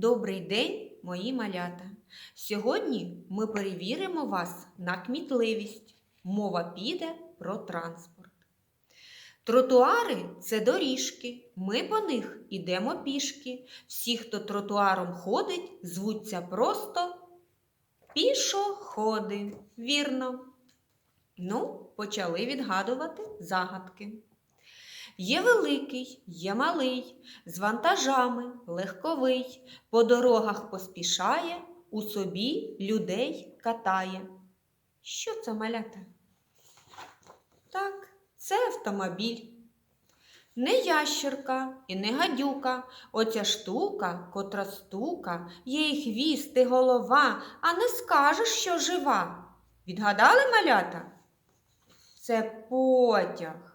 Добрий день, мої малята! Сьогодні ми перевіримо вас на кмітливість. Мова піде про транспорт. Тротуари це доріжки. Ми по них ідемо пішки. Всі, хто тротуаром ходить, звуться просто пішоходи. Вірно. Ну, почали відгадувати загадки. Є великий, є малий, з вантажами, легковий, по дорогах поспішає, у собі людей катає. Що це малята? Так, це автомобіль. Не ящерка і не гадюка, оця штука, котра стука, є і хвіст, і голова, а не скажеш, що жива. Відгадали малята? Це потяг.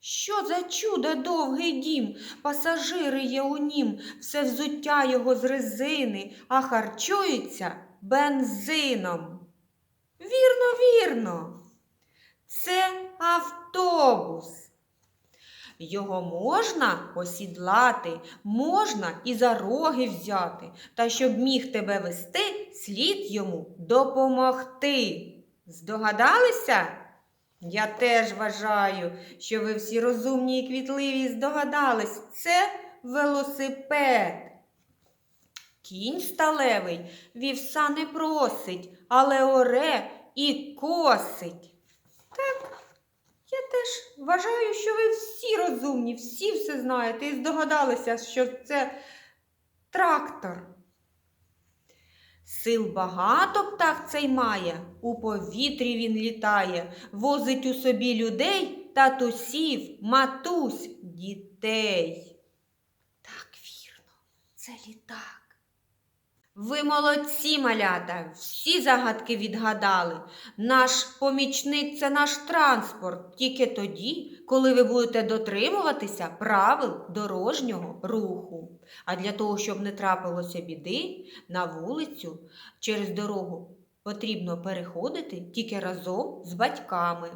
Що за чудо довгий дім, пасажири є у нім, все взуття його з резини, а харчується бензином. Вірно, вірно, це автобус. Його можна осідлати, можна і за роги взяти, та щоб міг тебе вести, слід йому допомогти. Здогадалися? Я теж вважаю, що ви всі розумні і квітливі і здогадались. Це велосипед. Кінь сталевий вівса не просить, але оре і косить. Так, я теж вважаю, що ви всі розумні, всі все знаєте і здогадалися, що це трактор. Сил багато птах цей має, у повітрі він літає, возить у собі людей, татусів, матусь, дітей. Так, вірно, це літак. Ви молодці, малята, всі загадки відгадали. Наш помічник це наш транспорт, тільки тоді, коли ви будете дотримуватися правил дорожнього руху. А для того, щоб не трапилося біди, на вулицю через дорогу потрібно переходити тільки разом з батьками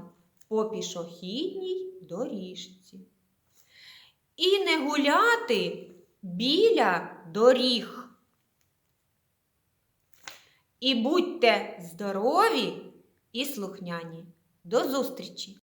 по пішохідній доріжці. І не гуляти біля доріг. І будьте здорові і слухняні. До зустрічі!